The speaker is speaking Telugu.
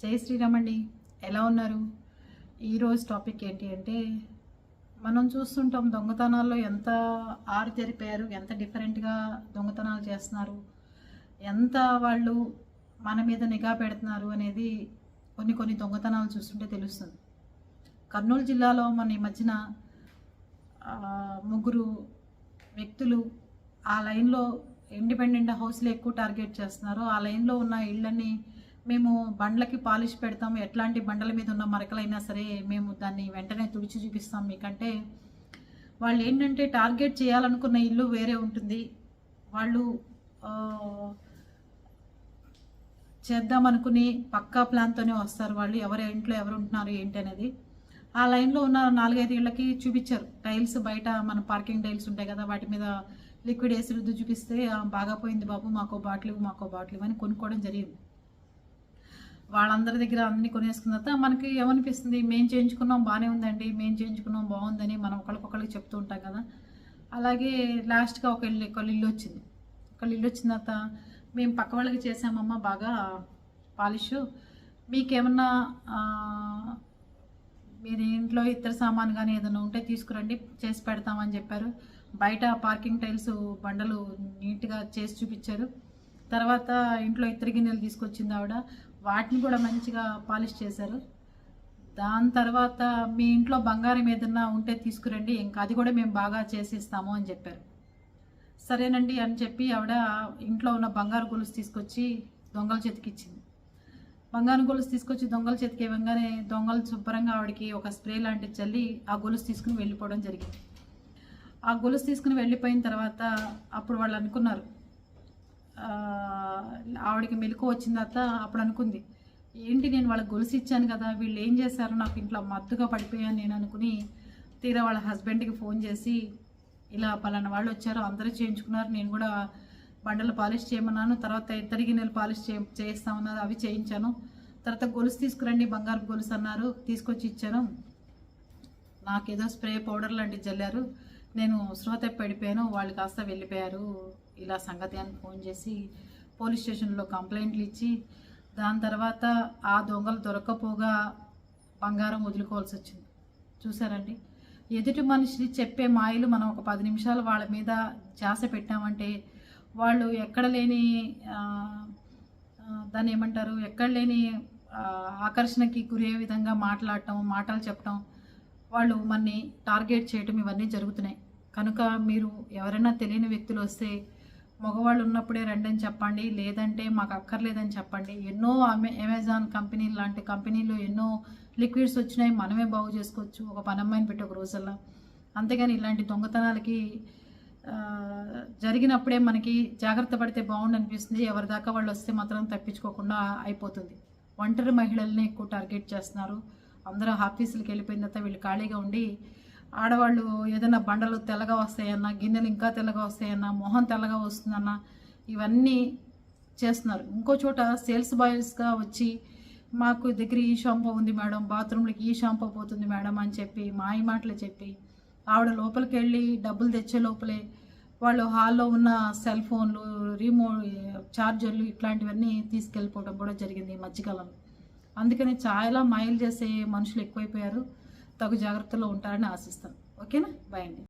జై శ్రీరామ్ అండి ఎలా ఉన్నారు? ఈరోజు టాపిక్ ఏంటి అంటే మనం చూస్తుంటాం దొంగతనాల్లో ఎంత ఆరు జరిపారు ఎంత డిఫరెంట్గా దొంగతనాలు చేస్తున్నారు ఎంత వాళ్ళు మన మీద నిఘా పెడుతున్నారు అనేది కొన్ని కొన్ని దొంగతనాలు చూస్తుంటే తెలుస్తుంది. కర్నూలు జిల్లాలో మన ఈ మధ్యన ముగ్గురు వ్యక్తులు ఆ లైన్లో ఇండిపెండెంట్ హౌస్లు ఎక్కువ టార్గెట్ చేస్తున్నారు. ఆ లైన్లో ఉన్న ఇళ్ళని మేము బండ్లకి పాలిష్ పెడతాం ఎట్లాంటి బండల మీద ఉన్న మరకలైనా సరే మేము దాన్ని వెంటనే తుడిచి చూపిస్తాం. మీకంటే వాళ్ళు ఏంటంటే టార్గెట్ చేయాలనుకున్న ఇల్లు వేరే ఉంటుంది. వాళ్ళు చేద్దామనుకుని పక్కా ప్లాన్తోనే వస్తారు వాళ్ళు. ఎవరి ఇంట్లో ఎవరు ఉంటున్నారు ఏంటి అనేది. ఆ లైన్లో ఉన్న నాలుగైదు ఇళ్ళకి చూపించారు. టైల్స్ బయట మన పార్కింగ్ టైల్స్ ఉంటాయి కదా వాటి మీద లిక్విడ్ వేసి రుద్దు చూపిస్తే బాగా పోయింది బాబు మాకో బాటిల్ మాకో బాటిల్ అని కొనుక్కోవడం జరిగింది. వాళ్ళందరి దగ్గర అన్ని కొనేసుకున్న తర్వాత మనకి ఏమనిపిస్తుంది? మేము చేయించుకున్నాం బాగానే ఉందండి మేము చేయించుకున్నాం బాగుందని మనం ఒకరికొకరికి చెప్తూ ఉంటాం కదా. అలాగే లాస్ట్గా ఒక ఇల్లు ఒక ఇల్లు వచ్చింది. ఒక ఇల్లు వచ్చిన తర్వాత మేము పక్క వాళ్ళకి చేసామమ్మా బాగా పాలిష్. మీకేమన్నా మీరు ఇంట్లో ఇతర సామాన్ కానీ ఏదైనా ఉంటే తీసుకురండి చేసి పెడతామని చెప్పారు. బయట పార్కింగ్ టైల్స్ బండలు నీట్గా చేసి చూపించారు. తర్వాత ఇంట్లో ఇతర గిన్నెలు తీసుకొచ్చింది ఆవిడ. వాటిని కూడా మంచిగా పాలిష్ చేశారు. దాని తర్వాత మీ ఇంట్లో బంగారం ఏదన్నా ఉంటే తీసుకురండి ఇంకా అది కూడా మేము బాగా చేసి ఇస్తాము అని చెప్పారు. సరేనండి అని చెప్పి ఆవిడ ఇంట్లో ఉన్న బంగారు గొలుసు తీసుకొచ్చి దొంగల చేతికి ఇచ్చింది. బంగారం గొలుసు తీసుకొచ్చి దొంగల చేతికి ఇవ్వగానే దొంగలు శుభ్రంగా ఆవిడకి ఒక స్ప్రే లాంటిది చల్లి ఆ గొలుసు తీసుకుని వెళ్ళిపోవడం జరిగింది. ఆ గొలుసు తీసుకుని వెళ్ళిపోయిన తర్వాత అప్పుడు వాళ్ళు అనుకున్నారు ఆవిడకి మెలకు వచ్చిన తర్వాత అప్పుడు అనుకుంది ఏంటి నేను వాళ్ళకి గొలుసు ఇచ్చాను కదా వీళ్ళు ఏం చేశారు నాకు ఇంట్లో మత్తుగా పడిపోయాను నేను అనుకుని తీరా వాళ్ళ హస్బెండ్కి ఫోన్ చేసి ఇలా పలానా వాళ్ళు వచ్చారు అందరూ చేయించుకున్నారు నేను కూడా బండలు పాలిష్ చేయమన్నాను తర్వాత ఇద్దరికి నేను పాలిష్ చే చేస్తామన్నారు అవి చేయించాను. తర్వాత గొలుసు తీసుకురండి బంగారు గొలుసు అన్నారు తీసుకొచ్చి ఇచ్చాను. నాకేదో స్ప్రే పౌడర్ లాంటివి జల్లారు నేను శ్రోత పడిపోయాను వాళ్ళు కాస్త వెళ్ళిపోయారు ఇలా సంగతి అని ఫోన్ చేసి పోలీస్ స్టేషన్లో కంప్లైంట్లు ఇచ్చి దాని తర్వాత ఆ దొంగలు దొరకపోగా బంగారం వదులుకోవాల్సి వచ్చింది. చూసారండి ఎదుటి మనిషిని చెప్పే మాయలు మనం ఒక పది నిమిషాలు వాళ్ళ మీద ధ్యాస పెట్టామంటే వాళ్ళు ఎక్కడ లేని దాన్ని ఏమంటారు? ఎక్కడ లేని ఆకర్షణకి గురయ్యే విధంగా మాట్లాడటం మాటలు చెప్పటం వాళ్ళు మనని టార్గెట్ చేయటం ఇవన్నీ జరుగుతున్నాయి. కనుక మీరు ఎవరైనా తెలియని వ్యక్తులు వస్తే మగవాళ్ళు ఉన్నప్పుడే రండి అని చెప్పండి లేదంటే మాకు అక్కర్లేదని చెప్పండి. ఎన్నో అమె అమెజాన్ కంపెనీ లాంటి కంపెనీలు ఎన్నో లిక్విడ్స్ వచ్చినాయి మనమే బాగు చేసుకోవచ్చు ఒక పనమ్మాయిని పెట్టి ఒక రోజుల్లో. అంతేగాని ఇలాంటి దొంగతనాలకి జరిగినప్పుడే మనకి జాగ్రత్త పడితే బాగుండు అనిపిస్తుంది ఎవరి దాకా వాళ్ళు వస్తే మాత్రం తప్పించుకోకుండా అయిపోతుంది. ఒంటరి మహిళల్ని ఎక్కువ టార్గెట్ చేస్తున్నారు. అందరూ ఆఫీసులకు వెళ్ళిపోయిన తర్వాత వీళ్ళు ఖాళీగా ఉండి ఆడవాళ్ళు ఏదైనా బండలు తెల్లగా వస్తాయన్నా గిన్నెలు ఇంకా తెల్లగా వస్తాయన్నా మొహం తెల్లగా వస్తుందన్నా ఇవన్నీ చేస్తున్నారు. ఇంకో చోట సేల్స్ బాయ్స్గా వచ్చి మాకు దగ్గర ఈ షాంపూ ఉంది మేడం బాత్రూంలకి ఈ షాంపూ పోతుంది మేడం అని చెప్పి మాయ మాటలు చెప్పి ఆవిడ లోపలికి వెళ్ళి డబ్బులు తెచ్చే లోపలే వాళ్ళు హాల్లో ఉన్న సెల్ ఫోన్లు రిమో ఛార్జర్లు ఇట్లాంటివన్నీ తీసుకెళ్ళిపోవడం కూడా జరిగింది ఈ మధ్యకాలంలో. అందుకని చాలా మైల్ చేసే మనుషులు ఎక్కువైపోయారు. తగు జాగ్రత్తలో ఉంటారని ఆశిస్తాను. ఓకేనా? బాయ్ అండి.